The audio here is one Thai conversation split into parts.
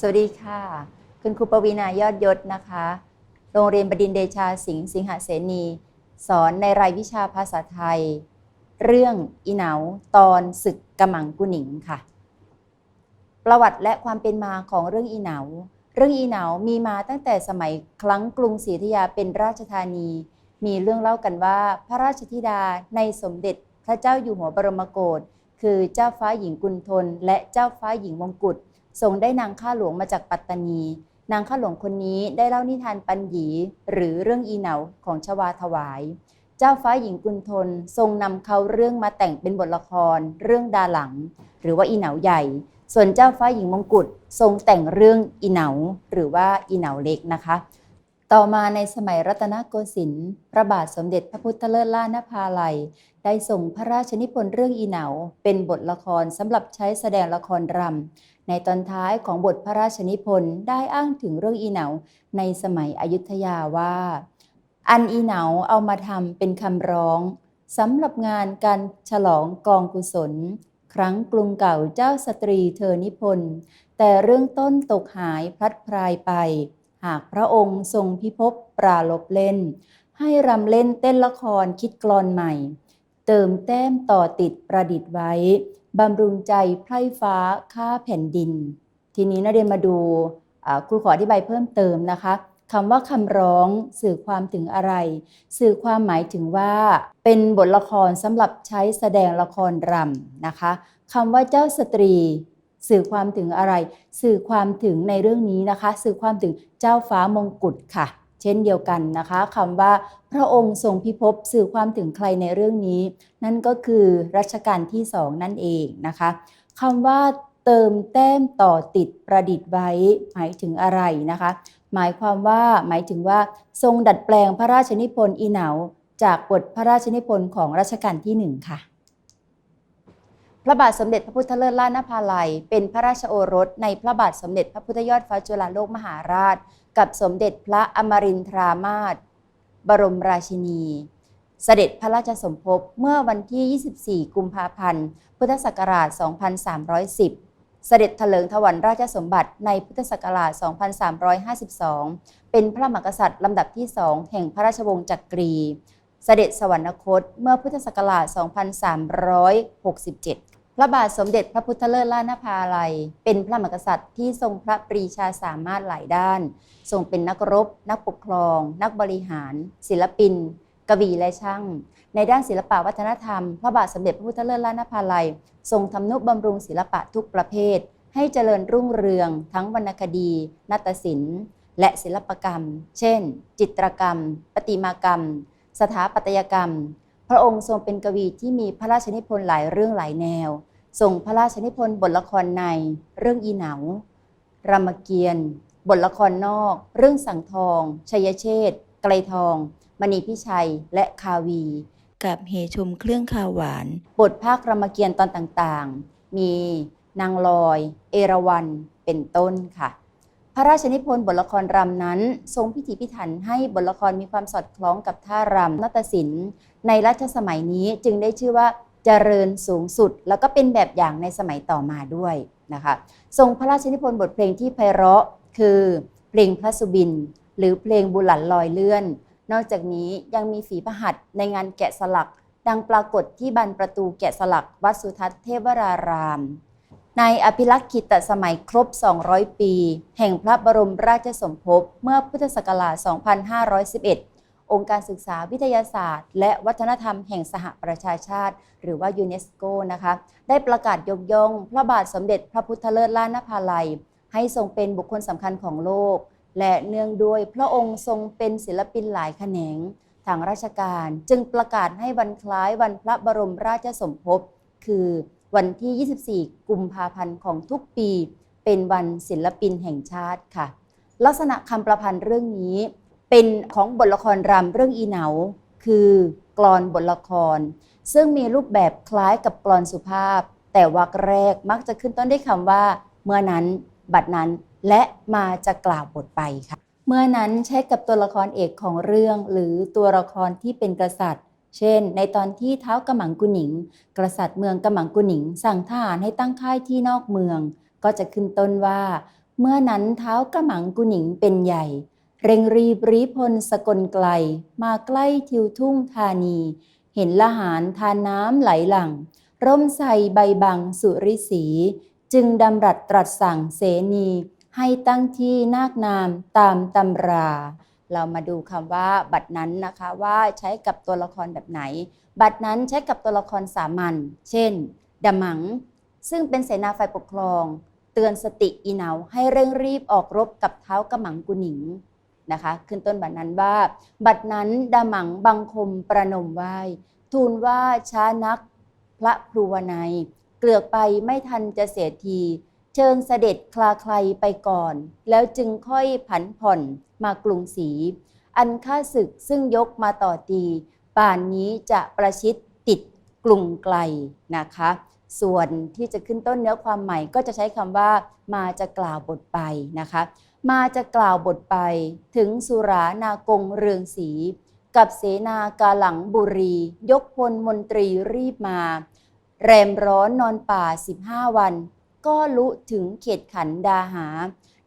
สวัสดีค่ะ คุณครูปวีณายอดยศนะคะ โรงเรียนบดินเดชาสิงห์สิงหเสนี สอนในรายวิชาภาษาไทย เรื่องอีเหนาตอนศึกกำมังกุหนิงค่ะ ประวัติและความเป็นมาของเรื่องอีเหนา เรื่องอีเหนามีมาตั้งแต่สมัยครั้งกรุงศรีอยุธยาเป็นราชธานี มีเรื่องเล่ากันว่าพระราชธิดาในสมเด็จพระเจ้าอยู่หัวบรมโกศคือเจ้าฟ้าหญิงกุนทนและเจ้าฟ้าหญิงมงกุฎ ทรงได้นางข้าหลวงมาจากปัตตานี นางข้าหลวงคนนี้ได้เล่านิทานปัญญี หรือเรื่องอีเหนาของชวาถวาย เจ้าฟ้าหญิงกุนทนทรงนำเขาเรื่องมาแต่งเป็นบทละคร เรื่องดาหลัง หรือว่าอีเหนาใหญ่ ส่วนเจ้าฟ้าหญิงมงกุฎทรงแต่งเรื่องอีเหนาหรือว่าอีเหนาเล็กนะคะ ต่อมาในสมัยรัตนโกสินทร์พระบาทสมเด็จพระพุทธเลิศล่านภาลัย ได้ส่งพระราชนิพนธ์เรื่องอีเหนา เป็นบทละครสำหรับใช้แสดงละครรำในตอนท้ายของบทพระราชนิพนธ์ได้อ้างถึงเรื่องอีเหนา ในสมัยอยุธยาว่า อันอีเหนาเอามาทำเป็นคำร้องสำหรับงานการฉลองกองกุศล ครั้งกรุงเก่าเจ้าสตรีเธอนิพนธ์แต่เรื่องต้นตกหายพลัดพรายไป หากพระองค์ทรงพิภพปราลบเล่น ให้รำเล่นเต้นละครคิดกลอนใหม่ เติมแต้มต่อติดประดิษฐ์ไว้บำรุงใจไพร่ฟ้าข้าแผ่นดิน ทีนี้นักเรียนมาดูครูขออธิบายเพิ่มเติมนะคะคำว่าคำร้องสื่อความถึงอะไร สื่อความหมายถึงว่า เป็นบทละครสำหรับใช้แสดงละครรำนะคะคำว่าเจ้าสตรี สื่อความถึงอะไร สื่อความถึงในเรื่องนี้นะคะ สื่อความถึงเจ้าฟ้ามงกุฎค่ะ เช่นเดียวกันนะคะคำว่าพระองค์ทรงพิภพสื่อความถึงใครในเรื่องนี้ นั่นก็คือรัชกาลที่สองนั่นเองนะคะคำว่าเติมแต้มต่อติดประดิษฐ์ไว้หมายถึงอะไรนะคะ หมายความว่าหมายถึงว่าทรงดัดแปลงพระราชนิพนธ์อีเหนา จากบทพระราชนิพนธ์ของรัชกาลที่หนึ่งค่ะ ระบาทสมเด็จพระพุทธเลิศล่านภาลัย เป็นพระราชโอรสในพระบาทสมเด็จพระพุทธยอดฟ้าจุฬาโลกมหาราช กับสมเด็จพระอมรินทรามาศบรมราชินี เสด็จพระราชสมภพเมื่อวันที่ 24 กุมภาพันธ์ พุทธศักราช 2310เสด็จถลิงถวันราชสมบัติในพุทธศักราช 2352 เป็นพระมหากษัตริย์ลำดับที่สองแห่งพระราชวงศ์จักรี เสด็จสวรรคตเมื่อพุทธศักราช 2367 พระบาทสมเด็จพระพุทธเลิศล่านภาลัย เป็นพระมหากษัตริย์ที่ทรงพระปรีชาสามารถหลายด้าน ทรงเป็นนักรบ นักปกครอง นักบริหาร ศิลปิน กวีและช่าง ในด้านศิลปวัฒนธรรม พระบาทสมเด็จพระพุทธเลิศล่านภาลัย ทรงทำนุบำรุงศิลปะทุกประเภท ให้เจริญรุ่งเรือง ทั้งวรรณคดี นาฏศิลป์ และศิลปกรรม เช่น จิตรกรรม ประติมากรรม สถาปัตยกรรม พระองค์ทรงเป็นกวีที่มีพระราชนิพนธ์หลายเรื่องหลายแนวทรงพระราชนิพนธ์บทละครใน เรื่องอีเหนารามเกียรติ์บทละครนอก เรื่องสังทอง ชัยเชษฐ์ไกลทอง มณีพิชัย และคาวี กับเฮชมเครื่องคาวหวาน บทภาครามเกียรติ์ตอนต่างๆ มีนางลอย เอราวัณเป็นต้นค่ะ พระราชนิพนธ์บทละครรำนั้น ทรงพิถีพิถันให้บทละครมีความสอดคล้องกับท่ารำนาฏศิลป์ ในรัชสมัยนี้จึงได้ชื่อว่าเจริญสูงสุด แล้วก็เป็นแบบอย่างในสมัยต่อมาด้วยนะคะทรงพระราชนิพนธ์บทเพลงที่ไพเราะคือเพลงพระสุบิน หรือเพลงบุหลันลอยเลื่อน นอกจากนี้ยังมีฝีพระหัตถ์ในงานแกะสลัก ดังปรากฏที่บานประตูแกะสลัก วัดสุทัศน์เทวราราม ในอภิลักษ์กิตสมัยครบ 200 ปี แห่งพระบรมราชสมภพเมื่อพุทธศักราช 2511 องค์การศึกษาวิทยาศาสตร์ และวัฒนธรรมแห่งสหประชาชาติ หรือว่ายูเนสโกนะคะได้ประกาศยกย่องพระบาทสมเด็จพระพุทธเลิศล่านภาลัย ให้ทรงเป็นบุคคลสำคัญของโลก และเนื่องด้วยพระองค์ทรงเป็นศิลปินหลายแขนงทางราชการจึงประกาศให้วันคล้ายวันพระบรมราชสมภพคือ วันที่ 24 กุมภาพันธ์ของทุกปี เป็นวันศิลปินแห่งชาติค่ะ ลักษณะคำประพันธ์เรื่องนี้ เป็นของบทละครรำเรื่องอีเหนา คือกลอนบทละคร ซึ่งมีรูปแบบคล้ายกับกลอนสุภาพ แต่วรรคแรกมักจะขึ้นต้นด้วยคำว่า เมื่อนั้น บัดนั้นและมาจะกล่าวบทไปค่ะ เมื่อนั้นใช้กับตัวละครเอกของเรื่อง หรือตัวละครที่เป็นกษัตริย์ เช่น ในตอนที่เท้ากำมังกุหนิง กษัตริย์เมืองกำมังกุหนิง สั่งทหารให้ตั้งค่ายที่นอกเมือง ก็จะขึ้นต้นว่า เมื่อนั้นเท้ากระหมังกุหนิงเป็นใหญ่ เร่งรีบรีพลสกลไกล มาใกล้ทิวทุ่งธานี เห็นละหารทานน้ำไหลหลัง ร่มใสใบบังสุริสี จึงดำรัสตรัสสั่งเสนี ให้ตั้งที่นาคนามตามตำรา เรามาดูคำว่าบัตรนั้นนะคะว่าใช้กับตัวละครแบบไหน บัตรนั้นใช้กับตัวละครสามัญเช่นดมัง ซึ่งเป็นเสนาฝ่ายปกครอง เตือนสติอีเหนาให้เร่งรีบออกรบกับเท้ากระหมังกุหนิงนะคะขึ้นต้นบัตรนั้นว่า บัตรนั้นดมังบังคมประนมไหวทูลว่าช้านักพระพลูวนัย เกลือกไปไม่ทันจะเสียที เชิญเสด็จคลาใครไปก่อน แล้วจึงค่อยผันผ่อนมากรุงศรีอันข้าศึกซึ่งยกมาต่อตี ป่านนี้จะประชิดติดกลุ่มไกลนะคะ ส่วนที่จะขึ้นต้นเนื้อความใหม่ก็จะใช้คำว่ามาจะกล่าวบทไปนะคะ มาจะกล่าวบทไปถึงสุรานากงเรืองศรีกับเสนากาหลังบุรี ยกพลมนตรีรีบมา แรมร้อนนอนป่า 15 วัน ก็ลุถึงเขตขันดาหา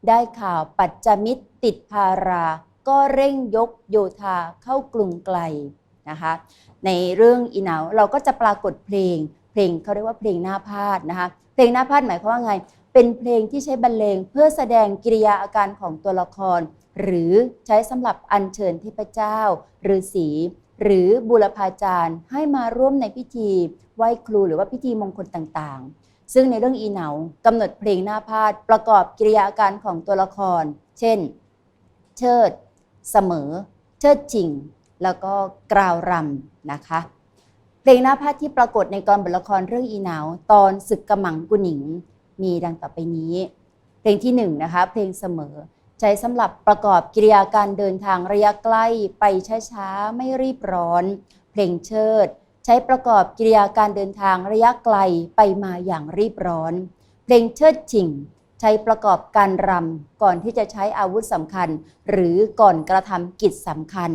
ได้ข่าวปัจจมิตรติดพารา ก็เร่งยกโยธาเข้ากรุงไกลนะคะ ในเรื่องอีหนาวเราก็จะปรากฏเพลง เพลงเขาเรียกว่าเพลงหน้าพาดนะคะ เพลงหน้าพาดหมายความว่าไง เป็นเพลงที่ใช้บรรเลงเพื่อแสดงกิริยาอาการของตัวละคร หรือใช้สำหรับอัญเชิญเทพเจ้าฤาษีหรือบุรพาจารย์ให้มาร่วมในพิธีไหว้ครูหรือว่าพิธีมงคลต่างๆ ซึ่งในเรื่องอีเหนากำหนดเพลงหน้าพาดประกอบกิริยาการของตัวละคร เช่น เชิด เสมอ เชิดจริง แล้วก็กราวรำนะคะ เพลงหน้าพาดที่ปรากฏในกรบทละครเรื่องอีเหนา ตอนศึกกระหมังกุหนิง มีดังต่อไปนี้ เพลงที่หนึ่งนะคะเพลงเสมอใช้สำหรับประกอบกิริยาการเดินทางระยะใกล้ไปช้าๆไม่รีบร้อน เพลงเชิด ใช้ประกอบกิริยาการเดินทางระยะไกลไปมาอย่างรีบร้อน เพลงเชิดชิงใช้ประกอบการรำก่อนที่จะใช้อาวุธสำคัญ หรือก่อนกระทำกิจสำคัญ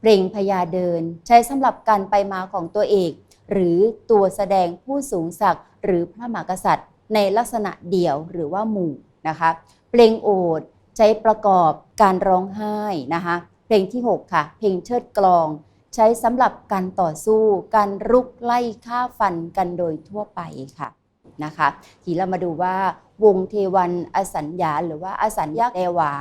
เพลงพญาเดินใช้สำหรับการไปมาของตัวเอกหรือตัวแสดงผู้สูงศักดิ์หรือพระมหากษัตริย์ ในลักษณะเดี่ยวหรือว่าหมู่นะคะเพลงโอดใช้ประกอบการร้องไห้นะคะเพลงที่ 6 ค่ะ เพลงเชิดกลอง ใช้สำหรับการต่อสู้ การรุกไล่ฆ่าฟันกันโดยทั่วไปค่ะนะคะทีเรามาดูว่าวงเทวันอสัญญาหรือว่าอสัญญาเดวา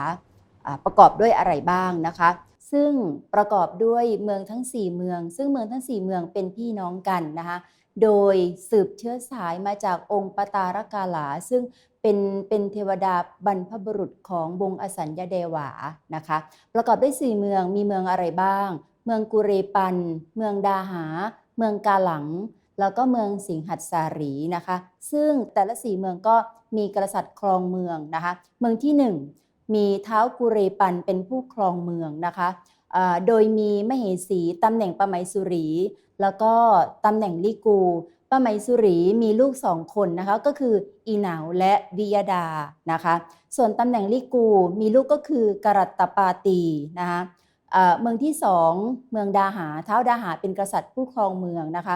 ประกอบด้วยอะไรบ้างนะคะ ซึ่งประกอบด้วยเมืองทั้ง 4 เมือง ซึ่งเมืองทั้ง 4 เมืองเป็นพี่น้องกันนะคะโดยสืบเชื้อสายมาจากองค์ปตารกาลา ซึ่งเป็นเป็นเทวดาบรรพบุรุษของวงอสัญญาเดวานะคะ ประกอบด้วย 4 เมืองมีเมืองอะไรบ้าง เมืองกุเรปัน เมืองดาหา เมืองกาหลัง แล้วก็เมืองสิงหัดสารีนะคะ ซึ่งแต่ละสี่เมืองก็มีกษัตริย์ครองเมืองนะคะ เมืองที่หนึ่งมีเท้าวกุเรปันเป็นผู้ครองเมืองนะคะโดยมีมเหสีตำแหน่งปมัยสุรี แล้วก็ตำแหน่งลิกูป้าไมสุรีมีลูกสองคนนะคะก็คืออีหนาวและวิยดานะคะ ส่วนตำแหน่งลิกูมีลูกก็คือกรัตตปาตีนะคะ เมืองที่สองเมืองดาหา เท้าดาหาเป็นกษัตริย์ผู้ครองเมืองนะคะ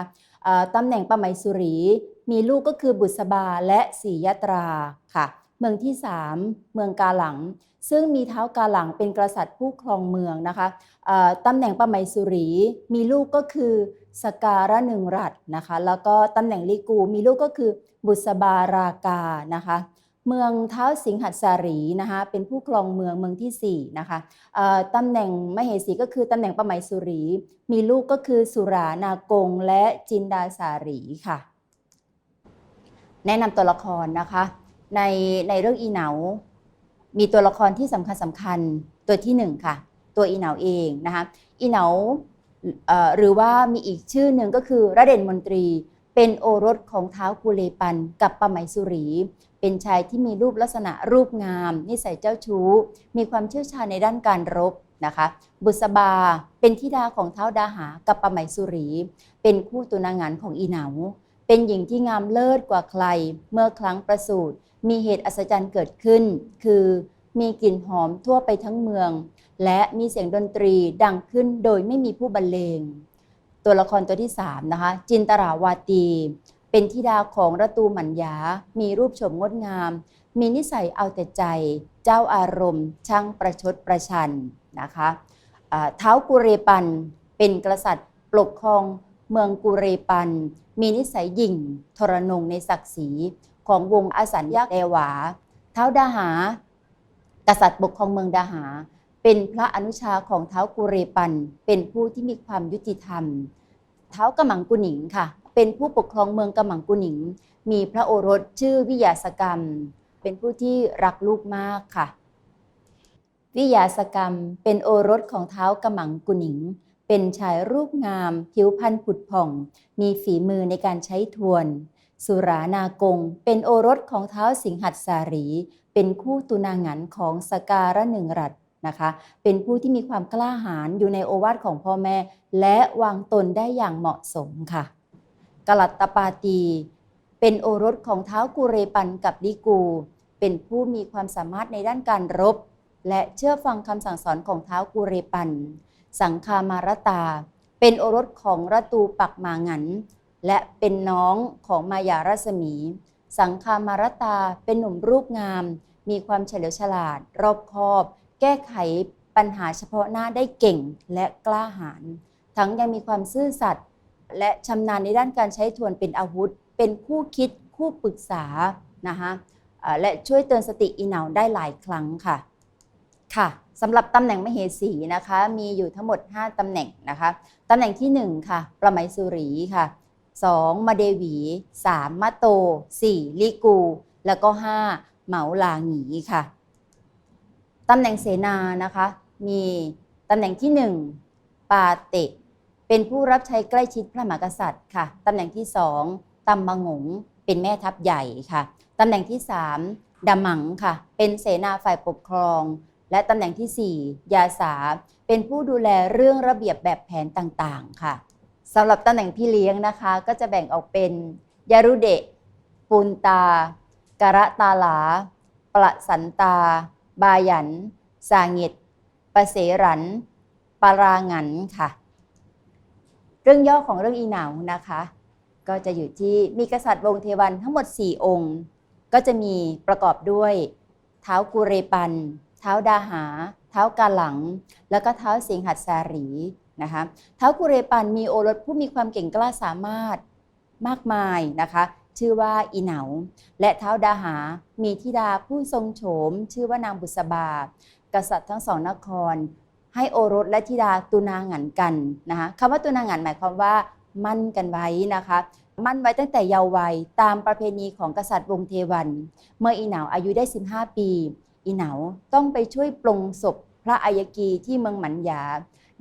ตำแหน่งป้าไมสุรี มีลูกก็คือบุษบาและสียตราค่ะ เมืองที่สามเมืองกาหลัง ซึ่งมีเท้ากาหลังเป็นกษัตริย์ผู้ครองเมืองนะคะตำแหน่งปมัยสุรี มีลูกก็คือสการะหนึ่งรัตน์นะคะ แล้วก็ตำแหน่งลิกูมีลูกก็คือบุษบารา กานะคะ เมืองเท้าสิงหัสารีนะคะเป็นผู้ครองเมืองเมืองที่สี่นะคะตำแหน่งมเหสีก็คือตำแหน่งปมัยสุรี มีลูกก็คือสุรานากงและจินดาสารีค่ะ แนะนำตัวละครนะคะในในเรื่องอีเหนา มีตัวละครที่สำคัญสำคัญตัวที่หนึ่งค่ะ ตัวอีเหนาเองนะคะอีเหนาหรือว่ามีอีกชื่อหนึ่งก็คือระเด่นมนตรี เป็นโอรสของเท้ากุเลปันกับปะไหมสุรี เป็นชายที่มีรูปลักษณะรูปงาม นิสัยเจ้าชู้ มีความเชี่ยวชาญในด้านการรบนะคะ บุษบาเป็นธิดาของเท้าดาหากับปะไหมสุรี เป็นคู่ตัวนางงานของอีเหนา เป็นหญิงที่งามเลิศกว่าใคร เมื่อครั้งประสูติมีเหตุอัศจรรย์เกิดขึ้น คือมีกลิ่นหอมทั่วไปทั้งเมือง และมีเสียงดนตรีดังขึ้นโดยไม่มีผู้บรรเลง ตัวละครตัวที่3นะคะจินตราวาตี เป็นธิดาของระตูหมัญญามีรูปโฉมงดงาม มีนิสัยเอาแต่ใจ เจ้าอารมณ์ ช่างประชดประชันนะคะเท้ากุเรปัน เป็นกษัตริย์ปกครองเมืองกุเรปัน มีนิสัยหยิ่ง ทรนงในศักดิ์ศรีของวงอสัญญาเดวา เท้าดาหา กษัตริย์ปกครองเมืองดาหา เป็นพระอนุชาของเท้ากุเรปัน เป็นผู้ที่มีความยุติธรรม เท้ากำมังกุหนิงค่ะ เป็นผู้ปกครองเมืองกำมังกุหนิง มีพระโอรสชื่อวิยาสกรรม เป็นผู้ที่รักลูกมากค่ะ วิยาสกรรมเป็นโอรสของเท้ากำมังกุหนิง เป็นชายรูปงาม ผิวพรรณผุดผ่อง มีฝีมือในการใช้ทวน สุรานากง เป็นโอรสของเท้าสิงหัดสารี เป็นคู่ตุนางันของสการะหนึ่งรัต นะคะ เป็นผู้ที่มีความกล้าหาญอยู่ในโอวาทของพ่อแม่ และวางตนได้อย่างเหมาะสมค่ะกลัตตปาตี เป็นโอรสของเท้าวกุเรปันกับลิกู เป็นผู้มีความสามารถในด้านการรบ และเชื่อฟังคำสั่งสอนของเท้าวกุเรปัน สังคามารตา เป็นโอรสของรัตูปักมางัน และเป็นน้องของมายารัศมี สังคามารตาเป็นหนุ่มรูปงาม มีความเฉลียวฉลาด รอบคอบ แก้ไขปัญหาเฉพาะหน้าได้เก่งและกล้าหาญทั้งยังมีความซื่อสัตย์และชำนาญในด้านการใช้ทวนเป็นอาวุธ เป็นคู่คิดคู่ปรึกษานะคะและช่วยเตือนสติอีเหนาได้หลายครั้งค่ะค่ะสำหรับตำแหน่งมเหสีนะคะมีอยู่ทั้งหมด 5ตำแหน่งนะคะตำแหน่งที่ 1 ค่ะประไมสุรีค่ะ 2. มาเดวี 3. มะโต 4. ลิกู แล้วก็ 5. เหมาลาหงีค่ะ ตำแหน่งเสนานะคะ มีตำแหน่งที่ 1 ปาเตเป็นผู้รับใช้ใกล้ชิดพระมหากษัตริย์ค่ะตำแหน่งที่2ตำมะงงเป็นแม่ทัพใหญ่ค่ะตำแหน่งที่3ดามังค่ะ เป็นเสนาฝ่ายปกครอง และตำแหน่งทีสี่ 4 ยาสา เป็นผู้ดูแลเรื่องระเบียบแบบแผนต่างๆค่ะสำหรับตำแหน่งพี่เลี้ยงนะคะ ก็จะแบ่งออกเป็นยารุเดะปูนตาการะตาหลา ประสันตา บายัน สางิดปะเสรันปารางันค่ะ เรื่องย่อของเรื่องอีหนาวนะคะ ก็จะอยู่ที่มีกษัตริย์วงศ์เทวันทั้งหมด 4 องค์ ก็จะมีประกอบด้วยเท้ากุเรปัน เท้าดาหา เท้ากาหลัง แล้วก็เท้าสิงหัดสารีนะคะเท้ากุเรปันมีโอรสผู้มีความเก่งกล้าสามารถมากมายนะคะ ชื่อว่าอีเหนา และเท้าดาหา มีธิดาผู้ทรงโฉม ชื่อว่านางบุษบา กษัตริย์ทั้งสองนคร ให้โอรสและธิดาตุนาหงันกันนะคะคำว่าตุนาหงันหมายความว่ามั่นกันไว้นะคะ มั่นไว้ตั้งแต่เยาว์วัยตามประเพณีของกษัตริย์วงเทวัน เมื่ออีเหนาอายุได้ 15 ปี อีเหนาต้องไปช่วยปลงศพพระอายกีที่เมืองหมันยา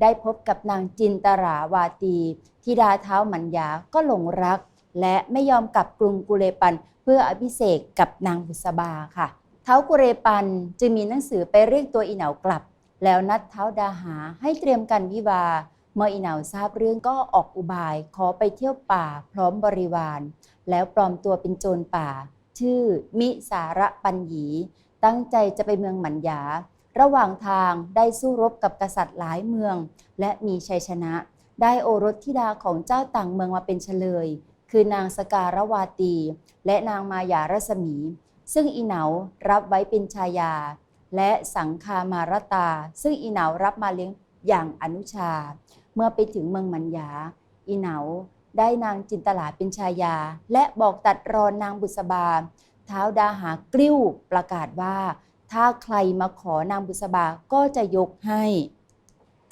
ได้พบกับนางจินตราวาตีธิดาเท้าหมันยาก็หลงรัก และไม่ยอมกลับกรุงกุเลปันเพื่ออภิเษกกับนางบุษบาค่ะ เท้ากุเรปันจึงมีหนังสือไปเรียกตัวอีเหนากลับ แล้วนัดเท้าดาหาให้เตรียมกันวิวา เมื่ออีเหนาทราบเรื่องก็ออกอุบายขอไปเที่ยวป่าพร้อมบริวาร แล้วปลอมตัวเป็นโจรป่า ชื่อมิสาระปัญญี ตั้งใจจะไปเมืองหมันยา ระหว่างทางได้สู้รบกับกษัตริย์หลายเมือง และมีชัยชนะ ได้โอรสธิดาของเจ้าต่างเมืองมาเป็นเฉลย คือนางสการวาตี และนางมายารัศมี ซึ่งอีเหนารับไว้เป็นชายา และสังคามารตา ซึ่งอีเหนารับมาเลี้ยงอย่างอนุชา เมื่อไปถึงเมืองมัญญาอีเหนาได้นางจินตลาเป็นชายา และบอกตัดรอนนางบุษบา เท้าวดาหากลิ้วประกาศว่า ถ้าใครมาขอนางบุษบาก็จะยกให้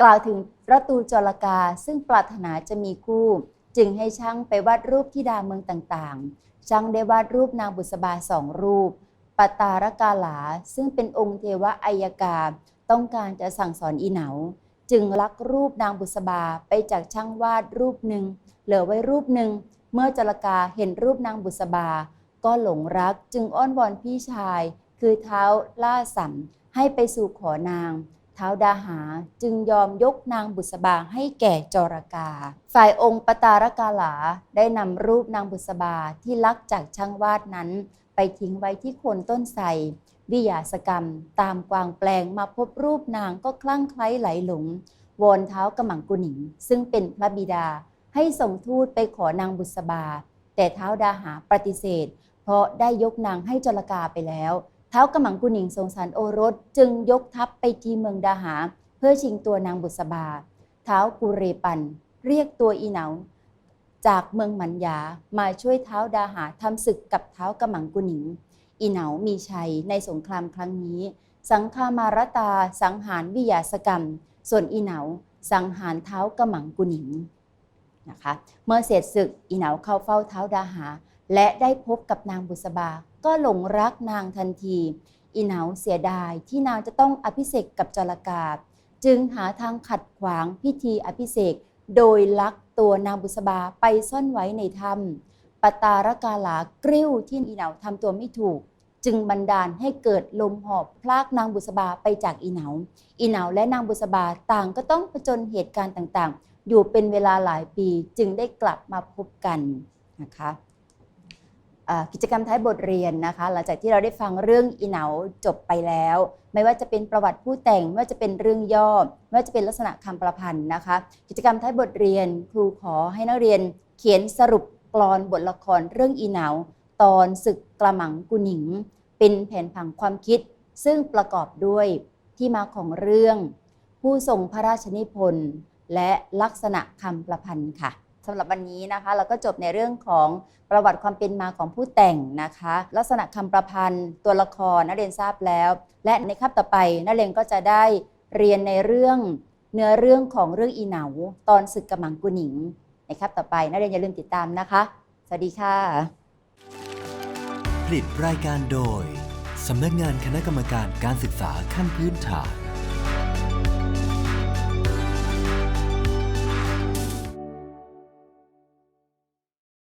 กล่าวถึงรัตูจรกาซึ่งปรารถนาจะมีคู่ จึงให้ช่างไปวาดรูปที่ดาเมืองต่างๆ ช่างได้วาดรูปนางบุษบาสองรูปปตารกาลา ซึ่งเป็นองค์เทวะอัยกา ต้องการจะสั่งสอนอีเหนา จึงลักรูปนางบุษบาไปจากช่างวาดรูปหนึ่ง เหลือไว้รูปหนึ่ง เมื่อจรกาเห็นรูปนางบุษบา ก็หลงรักจึงอ้อนวอนพี่ชาย คือเท้าล่าสัมให้ไปสู่ขอนาง ท้าวดาหาจึงยอมยกนางบุษบาให้แก่จรกา ฝ่ายองค์ปตารกาลาได้นำรูปนางบุษบาที่ลักจากช่างวาดนั้น ไปทิ้งไว้ที่โคนต้นไทรวิยาสกรรม ตามกวางแปลงมาพบรูปนางก็คลั่งไคล้ไหลหลงวอนเท้ากำมังกุหนิง ซึ่งเป็นพระบิดาให้ส่งทูตไปขอนางบุษบา แต่เท้าดาหาปฏิเสธ เพเพราะได้ยกนางให้จรกาไปแล้ว เท้ากำมังกุนิงทรงสารโอรสจึงยกทัพไปที่เมืองดาหา เพื่อชิงตัวนางบุษบา เท้ากุเรปัน เรียกตัวอีเหนา จากเมืองมันยามาช่วยเท้าดาหาทำศึกกับเท้ากำมังกุนิง อีเหนามีชัยในสงครามครั้งนี้ สังฆามารตาสังหารวิยาสกรรม ส่วนอีเหนาสังหารเท้ากำมังกุนิงนะคะ เมื่อเสร็จศึกอีเหนาเข้าเฝ้าเท้าดาหา และได้พบกับนางบุษบา ก็หลงรักนางทันที อีเหนาเสียดายที่นางจะต้องอภิเษกกับจรกาจึงหาทางขัดขวางพิธีอภิเษกโดยลักตัวนางบุษบาไปซ่อนไว้ในถ้ำปตารกาลากริ้วที่อีเหนาทำตัวไม่ถูก จึงบันดาลให้เกิดลมหอบพลากนางบุษบาไปจากอีเหนา อีเหนาและนางบุษบาต่างก็ต้องผจญเหตุการณ์ต่างๆ อยู่เป็นเวลาหลายปีจึงได้กลับมาพบกันนะคะ กิจกรรมท้ายบทเรียนนะคะ หลังจากที่เราได้ฟังเรื่องอีเหนาจบไปแล้ว ไม่ว่าจะเป็นประวัติผู้แต่งไม่ว่าจะเป็นเรื่องย่อ ไม่ว่าจะเป็นลักษณะคำประพันธ์นะคะ กิจกรรมท้ายบทเรียน ครูขอให้นักเรียน เขียนสรุปกลอนบทละครเรื่องอีเหนา ตอนศึกกระหมังกุหนิง เป็นแผนผังความคิด ซึ่งประกอบด้วยที่มาของเรื่อง ผู้ทรงพระราชนิพนธ์และลักษณะคำประพันธ์ค่ะ สำหรับวันนี้นะคะ เราก็จบในเรื่องของประวัติความเป็นมาของผู้แต่งนะคะ ลักษณะคำประพันธ์ ตัวละครนักเรียนทราบแล้ว และในคาบต่อไปนักเรียนก็จะได้เรียนในเรื่องเนื้อเรื่องของเรื่องอีเหนา ตอนศึกกระหมังกุหนิงในคาบต่อไปนักเรียนอย่าลืมติดตามนะคะ สวัสดีค่ะ ผลิตรายการโดยสำนักงานคณะกรรมการการศึกษาขั้นพื้นฐาน